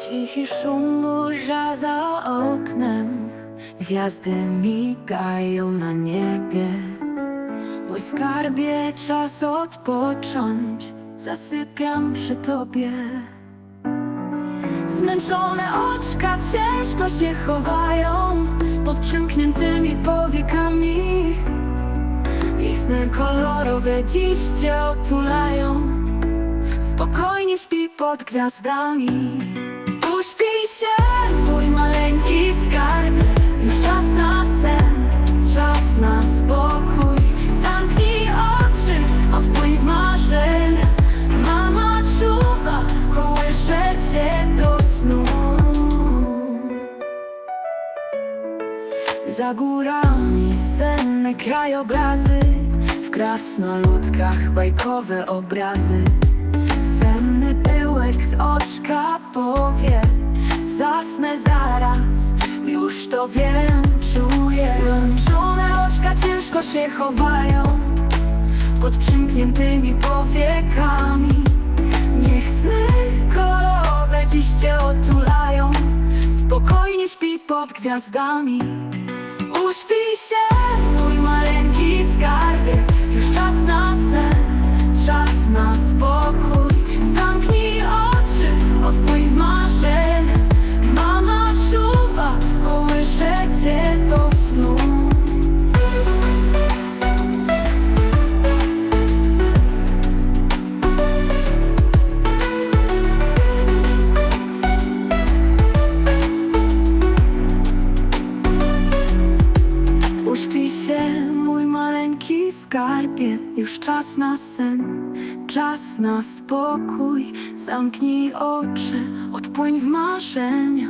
Cichy szum burza za oknem. Gwiazdy migają na niebie. Mój skarbie, czas odpocząć. Zasypiam przy tobie. Zmęczone oczka ciężko się chowają. Pod przymkniętymi powiekami. Ich kolorowe dziś cię otulają. Spokojnie śpi pod gwiazdami Za górami senne krajobrazy W krasnoludkach bajkowe obrazy. Senny pyłek z oczka powie Zasnę zaraz, już to wiem, czuję. Zmęczone oczka ciężko się chowają Pod przymkniętymi powiekami. Niech sny kolorowe dziś cię otulają Spokojnie śpi pod gwiazdami Uśpij skarbie Już czas na sen, czas na spokój. Zamknij oczy, odpłyń w marzenia.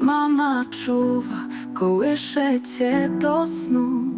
Mama czuwa, kołysze cię do snu